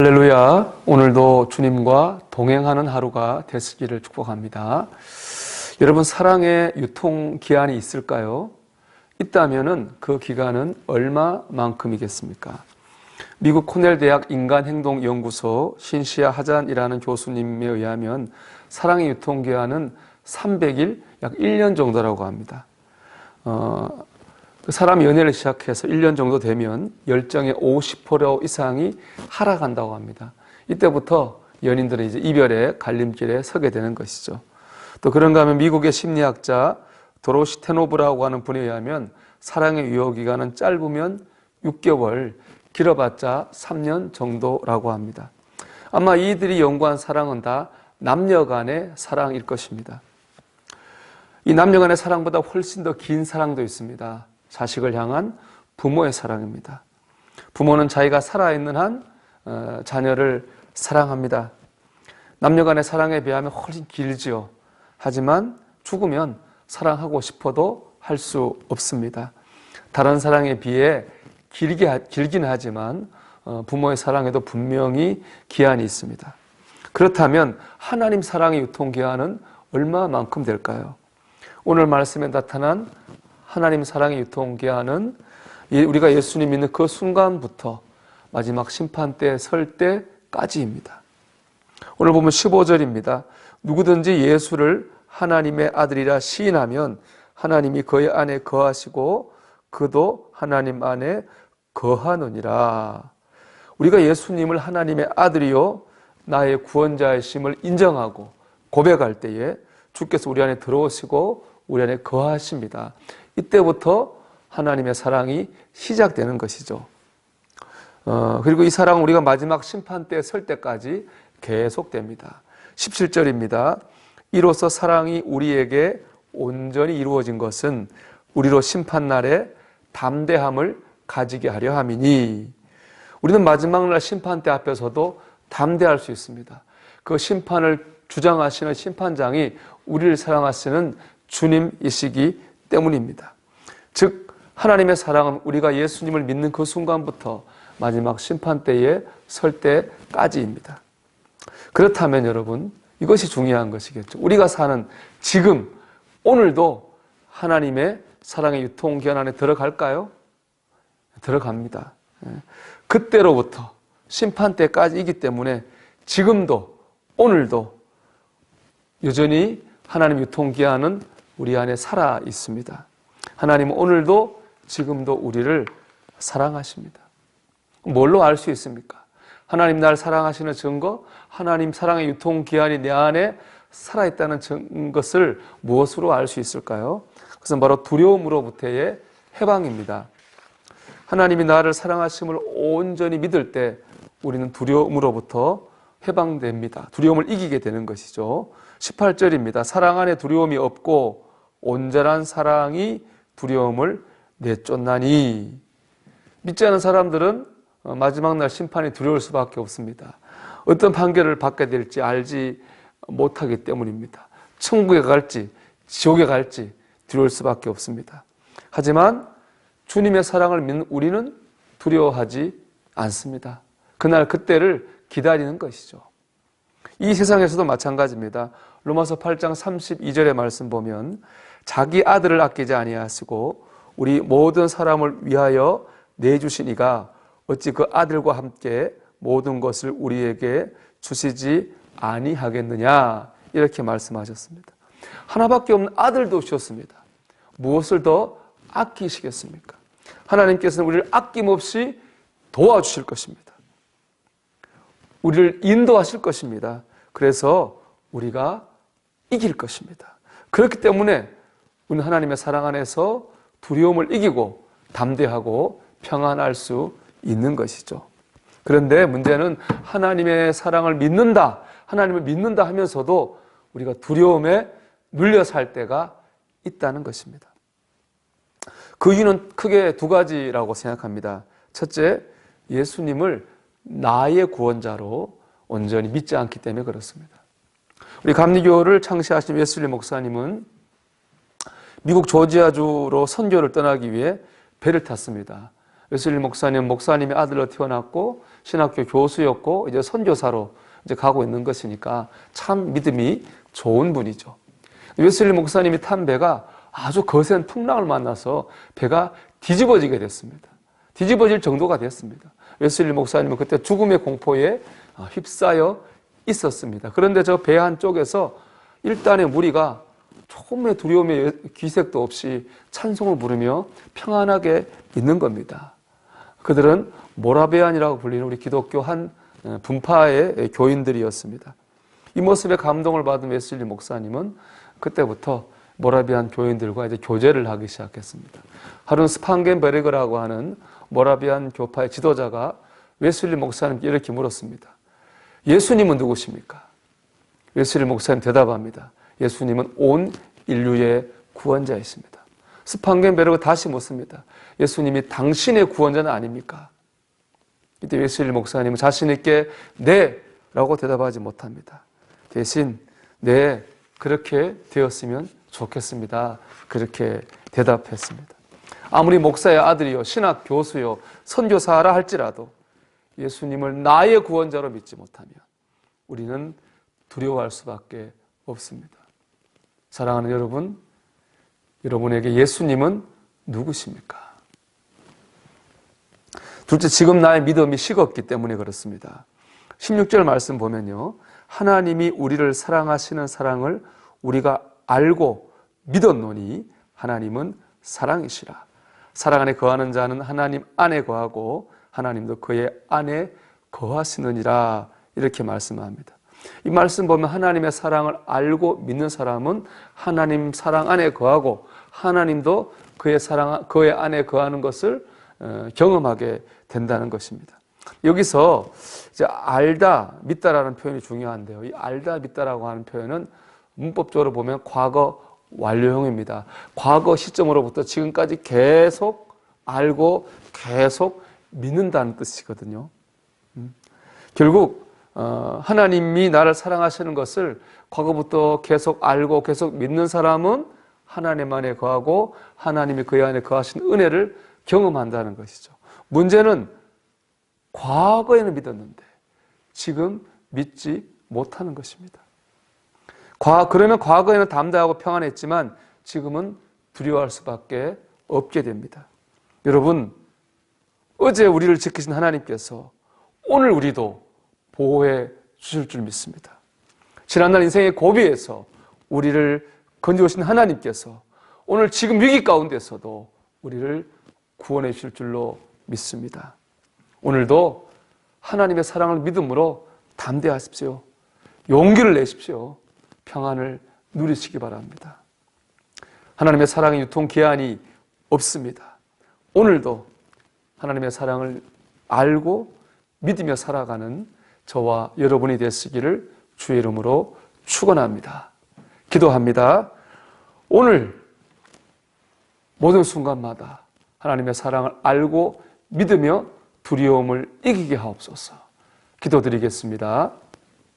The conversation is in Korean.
할렐루야. 오늘도 주님과 동행하는 하루가 되시기를 축복합니다. 여러분, 사랑의 유통 기한이 있을까요? 있다면은 그 기간은 얼마만큼이겠습니까? 미국 코넬 대학 인간행동연구소 신시아 하잔이라는 교수님에 의하면 사랑의 유통 기한은 300일, 약 1년 정도라고 합니다. 어, 그 사람 연애를 시작해서 1년 정도 되면 열정의 50% 이상이 하락한다고 합니다. 이때부터 연인들은 이제 이별의 갈림길에 서게 되는 것이죠. 또 그런가 하면 미국의 심리학자 도로시 테노브라고 하는 분에 의하면 사랑의 유효 기간은 짧으면 6개월, 길어봤자 3년 정도라고 합니다. 아마 이들이 연구한 사랑은 다 남녀 간의 사랑일 것입니다. 이 남녀 간의 사랑보다 훨씬 더 긴 사랑도 있습니다. 자식을 향한 부모의 사랑입니다. 부모는 자기가 살아있는 한 어, 자녀를 사랑합니다. 남녀 간의 사랑에 비하면 훨씬 길지요. 하지만 죽으면 사랑하고 싶어도 할 수 없습니다. 다른 사랑에 비해 길게, 길긴 하지만 어, 부모의 사랑에도 분명히 기한이 있습니다. 그렇다면 하나님 사랑의 유통기한은 얼마만큼 될까요? 오늘 말씀에 나타난 하나님 사랑의 유통기한은 우리가 예수님 믿는 그 순간부터 마지막 심판 때 설 때까지입니다. 오늘 보면 15절입니다. 누구든지 예수를 하나님의 아들이라 시인하면 하나님이 그의 안에 거하시고 그도 하나님 안에 거하느니라. 우리가 예수님을 하나님의 아들이요 나의 구원자의심을 인정하고 고백할 때에 주께서 우리 안에 들어오시고 우리 안에 거하십니다. 이때부터 하나님의 사랑이 시작되는 것이죠. 어, 그리고 이 사랑은 우리가 마지막 심판 때 설 때까지 계속됩니다. 17절입니다. 이로써 사랑이 우리에게 온전히 이루어진 것은 우리로 심판날에 담대함을 가지게 하려 함이니 우리는 마지막 날 심판 때 앞에서도 담대할 수 있습니다. 그 심판을 주장하시는 심판장이 우리를 사랑하시는 주님이시기 때문입니다. 즉 하나님의 사랑은 우리가 예수님을 믿는 그 순간부터 마지막 심판 때에 설 때까지입니다. 그렇다면 여러분 이것이 중요한 것이겠죠. 우리가 사는 지금 오늘도 하나님의 사랑의 유통기한 안에 들어갈까요? 들어갑니다. 예. 그때로부터 심판 때까지이기 때문에 지금도 오늘도 여전히 하나님 유통기한은 우리 안에 살아 있습니다. 하나님은 오늘도 지금도 우리를 사랑하십니다. 뭘로 알 수 있습니까? 하나님 날 사랑하시는 증거, 하나님 사랑의 유통기한이 내 안에 살아있다는 것을 무엇으로 알 수 있을까요? 그것은 바로 두려움으로부터의 해방입니다. 하나님이 나를 사랑하심을 온전히 믿을 때 우리는 두려움으로부터 해방됩니다. 두려움을 이기게 되는 것이죠. 18절입니다. 사랑 안에 두려움이 없고 온전한 사랑이 두려움을 내쫓나니 믿지 않은 사람들은 어, 마지막 날 심판이 두려울 수밖에 없습니다. 어떤 판결을 받게 될지 알지 못하기 때문입니다. 천국에 갈지 지옥에 갈지 두려울 수밖에 없습니다. 하지만 주님의 사랑을 믿는 우리는 두려워하지 않습니다. 그날 그때를 기다리는 것이죠. 이 세상에서도 마찬가지입니다. 로마서 8장 32절의 말씀 보면 자기 아들을 아끼지 아니하시고 우리 모든 사람을 위하여 내주시니가 어찌 그 아들과 함께 모든 것을 우리에게 주시지 아니하겠느냐 이렇게 말씀하셨습니다. 하나밖에 없는 아들도 주셨습니다. 무엇을 더 아끼시겠습니까? 하나님께서는 우리를 아낌없이 도와주실 것입니다. 우리를 인도하실 것입니다. 그래서 우리가 이길 것입니다. 그렇기 때문에 우리는 하나님의 사랑 안에서 두려움을 이기고 담대하고 평안할 수 있는 것이죠. 그런데 문제는 하나님의 사랑을 믿는다, 하나님을 믿는다 하면서도 우리가 두려움에 눌려 살 때가 있다는 것입니다. 그 이유는 크게 두 가지라고 생각합니다. 첫째, 예수님을 나의 구원자로 온전히 믿지 않기 때문에 그렇습니다. 우리 감리교를 창시하신 웨슬리 목사님은 미국 조지아주로 선교를 떠나기 위해 배를 탔습니다. 웨슬리 목사님 목사님의 아들로 태어났고 신학교 교수였고 이제 선교사로 이제 가고 있는 것이니까 참 믿음이 좋은 분이죠. 웨슬리 목사님이 탄 배가 아주 거센 풍랑을 만나서 배가 뒤집어지게 됐습니다. 뒤집어질 정도가 됐습니다. 웨슬리 목사님은 그때 죽음의 공포에 휩싸여 있었습니다. 그런데 저 배 한쪽에서 일단의 무리가 조금의 두려움의 기색도 없이 찬송을 부르며 평안하게 있는 겁니다. 그들은 모라베안이라고 불리는 우리 기독교 한 분파의 교인들이었습니다. 이 모습에 감동을 받은 웨슬리 목사님은 그때부터 모라비안 교인들과 이제 교제를 하기 시작했습니다. 하룬 스판겐베르그라고 하는 모라비안 교파의 지도자가 웨슬리 목사님께 이렇게 물었습니다. 예수님은 누구십니까? 웨슬리 목사님 대답합니다. 예수님은 온 인류의 구원자이십니다. 스판겐베르그 다시 묻습니다. 예수님이 당신의 구원자는 아닙니까? 이때 웨슬리 목사님은 자신있게 네! 라고 대답하지 못합니다. 대신 네, 그렇게 되었으면 좋겠습니다. 그렇게 대답했습니다. 아무리 목사의 아들이요, 신학 교수요, 선교사라 할지라도 예수님을 나의 구원자로 믿지 못하면 우리는 두려워할 수밖에 없습니다. 사랑하는 여러분, 여러분에게 예수님은 누구십니까? 둘째, 지금 나의 믿음이 식었기 때문에 그렇습니다. 16절 말씀 보면요. 하나님이 우리를 사랑하시는 사랑을 우리가 알고 믿었노니 하나님은 사랑이시라. 사랑 안에 거하는 자는 하나님 안에 거하고 하나님도 그의 안에 거하시느니라. 이렇게 말씀합니다. 이 말씀 보면 하나님의 사랑을 알고 믿는 사람은 하나님 사랑 안에 거하고 하나님도 그의 사랑, 그의 안에 거하는 것을 어, 경험하게 된다는 것입니다. 여기서 이제 알다, 믿다라는 표현이 중요한데요. 이 알다, 믿다라고 하는 표현은 문법적으로 보면 과거 완료형입니다. 과거 시점으로부터 지금까지 계속 알고 계속 믿는다는 뜻이거든요. 음. 결국 어, 하나님이 나를 사랑하시는 것을 과거부터 계속 알고 계속 믿는 사람은 하나님 안에 거하고 하나님이 그 안에 거하신 은혜를 경험한다는 것이죠. 문제는 과거에는 믿었는데 지금 믿지 못하는 것입니다. 과, 그러면 과거에는 담대하고 평안했지만 지금은 두려워할 수밖에 없게 됩니다. 여러분, 어제 우리를 지키신 하나님께서 오늘 우리도 보호해 주실 줄 믿습니다. 지난날 인생의 고비에서 우리를 건져오신 하나님께서 오늘 지금 위기 가운데서도 우리를 구원해 주실 줄로 믿습니다. 오늘도 하나님의 사랑을 믿음으로 담대하십시오. 용기를 내십시오. 평안을 누리시기 바랍니다. 하나님의 사랑의 유통 기한이 없습니다. 오늘도 하나님의 사랑을 알고 믿으며 살아가는 저와 여러분이 되시기를 주의 이름으로 축원합니다. 기도합니다. 오늘 모든 순간마다 하나님의 사랑을 알고 믿으며 두려움을 이기게 하옵소서. 기도드리겠습니다.